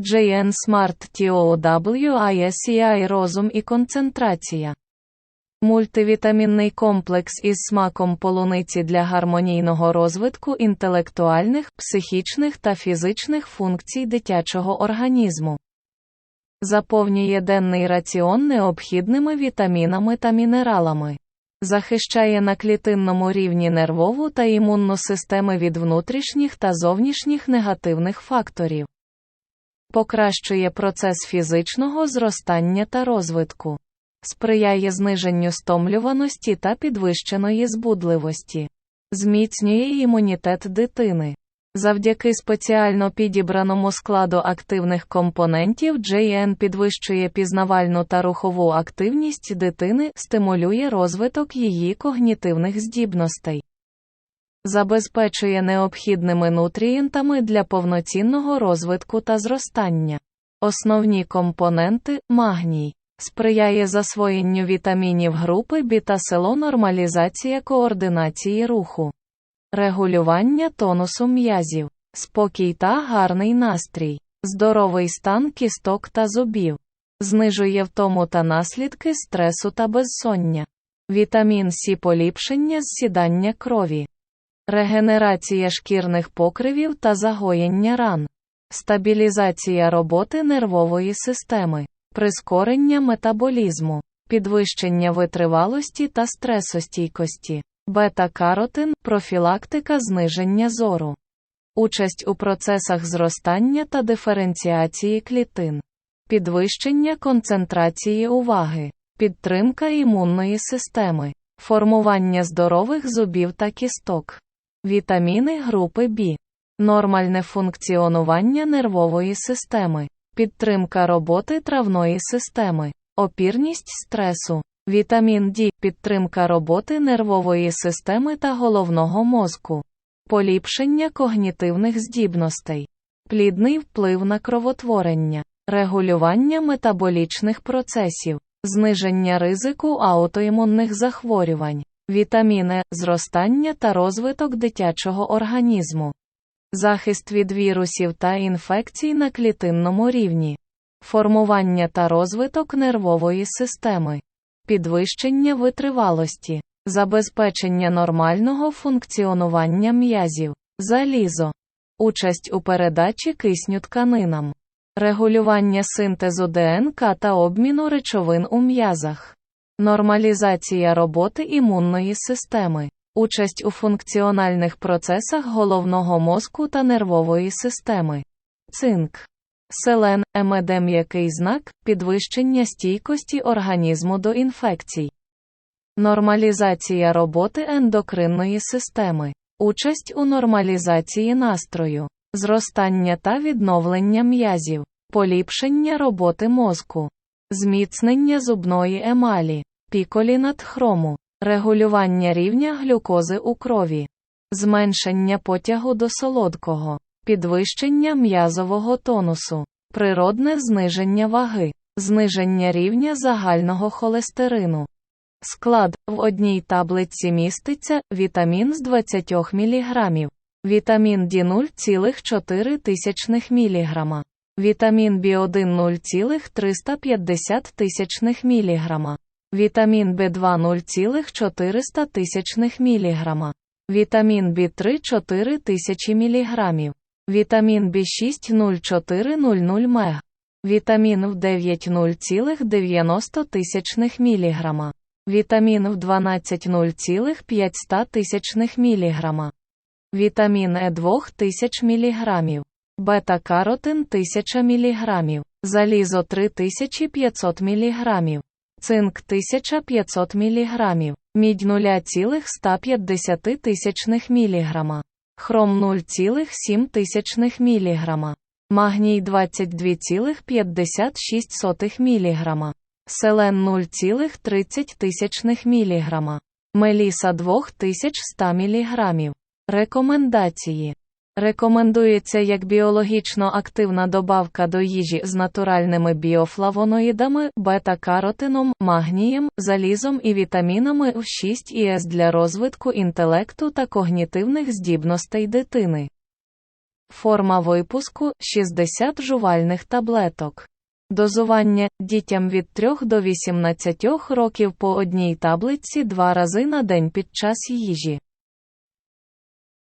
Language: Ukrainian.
JN Smart TOWISEI розум і концентрація. Мультивітамінний комплекс із смаком полуниці для гармонійного розвитку інтелектуальних, психічних та фізичних функцій дитячого організму. Заповнює денний раціон необхідними вітамінами та мінералами. Захищає на клітинному рівні нервову та імунну системи від внутрішніх та зовнішніх негативних факторів. Покращує процес фізичного зростання та розвитку. Сприяє зниженню стомлюваності та підвищеної збудливості. Зміцнює імунітет дитини. Завдяки спеціально підібраному складу активних компонентів JN підвищує пізнавальну та рухову активність дитини, стимулює розвиток її когнітивних здібностей. Забезпечує необхідними нутрієнтами для повноцінного розвитку та зростання. Основні компоненти магній. Сприяє засвоєнню вітамінів групи біта-село нормалізація координації руху, регулювання тонусу м'язів, спокій та гарний настрій, здоровий стан кісток та зубів, знижує втому та наслідки стресу та безсоння, вітамін С поліпшення зсідання крові, регенерація шкірних покривів та загоєння ран, стабілізація роботи нервової системи прискорення метаболізму, підвищення витривалості та стресостійкості, бета-каротин, профілактика зниження зору, участь у процесах зростання та диференціації клітин, підвищення концентрації уваги, підтримка імунної системи, формування здорових зубів та кісток, вітаміни групи В, нормальне функціонування нервової системи. Підтримка роботи травної системи, опірність стресу, вітамін D, підтримка роботи нервової системи та головного мозку, поліпшення когнітивних здібностей, плідний вплив на кровотворення, регулювання метаболічних процесів, зниження ризику аутоімунних захворювань, вітаміни, зростання та розвиток дитячого організму захист від вірусів та інфекцій на клітинному рівні, формування та розвиток нервової системи, підвищення витривалості, забезпечення нормального функціонування м'язів, залізо, участь у передачі кисню тканинам, регулювання синтезу ДНК та обміну речовин у м'язах, нормалізація роботи імунної системи. Участь у функціональних процесах головного мозку та нервової системи. Цинк. Селен, МЕД м'який знак, підвищення стійкості організму до інфекцій. Нормалізація роботи ендокринної системи. Участь у нормалізації настрою, зростання та відновлення м'язів, поліпшення роботи мозку, зміцнення зубної емалі, піколінат хрому регулювання рівня глюкози у крові, зменшення потягу до солодкого, підвищення м'язового тонусу, природне зниження ваги, зниження рівня загального холестерину. Склад в одній таблиці міститься вітамін з 20 мг, вітамін D 0,4 мг, вітамін B1 0,350 мг, Вітамін В2 0,400 тисячних мг. Вітамін В3 4 тисячі мг. Вітамін В6 0,400 мг. Вітамін В9 0,90 тисячних мг. Вітамін В12 0,500 тисячних мг. Вітамін Е2 тисяч мг. Бета-каротин 1000 мг. Залізо 3500 мг цинк 1500 мг, мідь 0,150 тисячних мг, хром 0,7 тисячних мг, магній 22,56 мг, селен 0,30 тисячних мг, меліса 2100 мг. Рекомендації Рекомендується як біологічно активна добавка до їжі з натуральними біофлавоноїдами, бета-каротином, магнієм, залізом і вітамінами в 6 і С для розвитку інтелекту та когнітивних здібностей дитини. Форма випуску 60 жувальних таблеток. Дозування дітям від 3 до 18 років по одній таблетці два рази на день під час їжі.